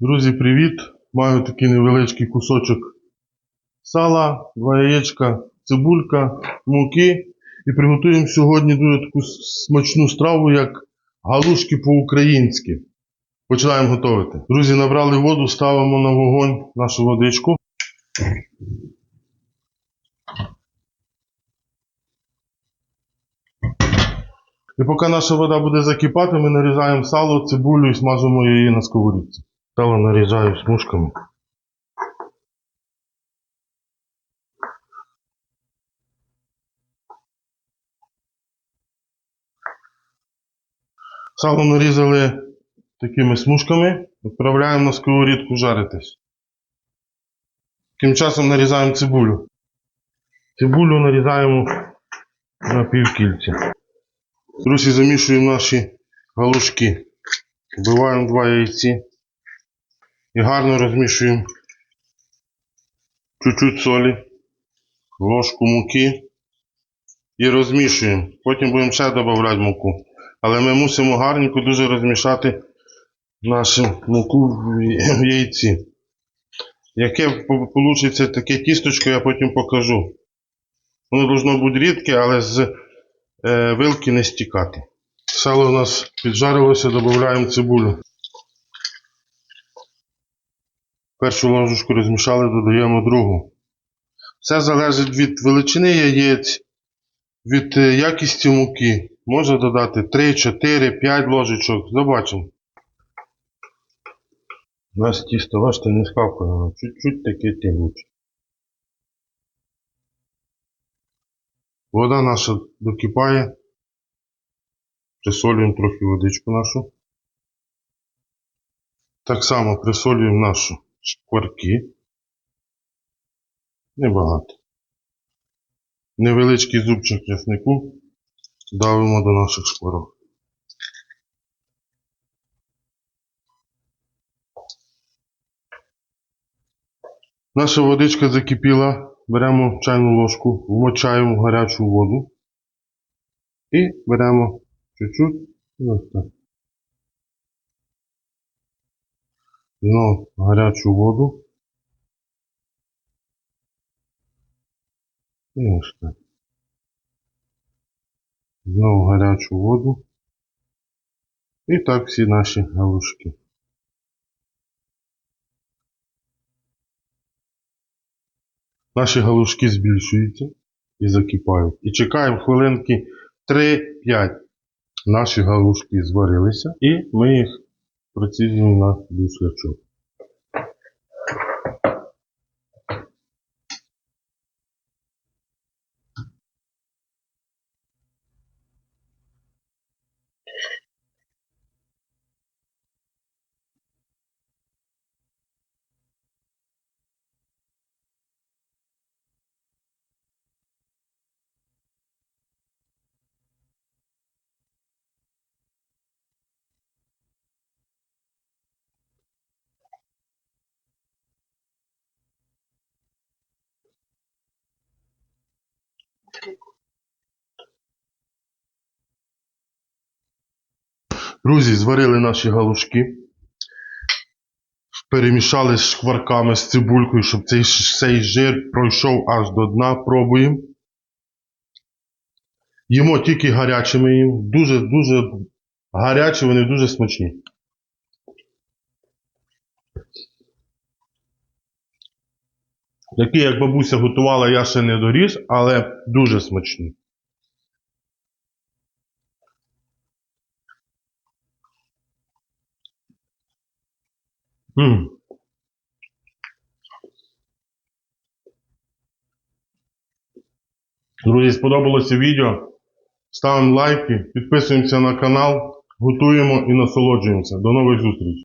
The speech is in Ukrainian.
Друзі, привіт! Маю такий невеличкий кусочок сала, два яєчка, цибулька, муки. І приготуємо сьогодні дуже таку смачну страву, як галушки по-українськи. Починаємо готувати. Друзі, набрали воду, ставимо на вогонь нашу водичку. І поки наша вода буде закипати, ми нарізаємо сало, цибулю і смажимо її на сковорідці. Сало нарізаю смужками. Сало нарізали такими смужками, відправляємо на сковорідку жаритись. Тим часом нарізаємо цибулю. Цибулю нарізаємо на півкільці. Друзі, замішуємо наші галушки. Вбиваємо два яйці і гарно розмішуємо чуть-чуть солі, ложку муки і розмішуємо. Потім будемо ще додавати муку. Але ми мусимо гарненько дуже розмішати нашу муку в яйці. Яке вийде таке тісточко, я потім покажу. Воно должно бути рідке, але з е, вилки не стікати. Сало у нас піджарилося, додаємо цибулю. Першу ложечку розмішали, додаємо другу. Все залежить від величини яєць, від е, якісті муки. Можна додати 3, 4, 5 ложечок. Побачимо. У нас тісто, бачите, не скапає, воно чуть-чуть таке тягуче. Вода наша докипає. Присолюємо трохи водичку нашу. Так само присолюємо нашу шкварки. Небагато. Невеличкий зубчик чеснику давимо до наших шкварок. Наша водичка закипіла. Беремо чайну ложку, вмочаємо гарячу воду і беремо чуть-чуть і ось так. Знову гарячу воду. І ось так. Знову гарячу воду. І так всі наші галушки. Наші галушки збільшуються і закипають. І чекаємо хвилинки 3-5. Наші галушки зварилися і ми їх проціжуємо на дуслячок. Друзі, зварили наші галушки. Перемішали з шкварками, з цибулькою, щоб цей, цей жир пройшов аж до дна. Пробуємо. Їмо тільки гарячими їм. Дуже-дуже гарячі, вони дуже смачні. Такі, як бабуся готувала, я ще не доріс, але дуже смачні. М. Друзі, сподобалося відео. Ставимо лайки, підписуємося на канал, готуємо і насолоджуємося. До нових зустрічей!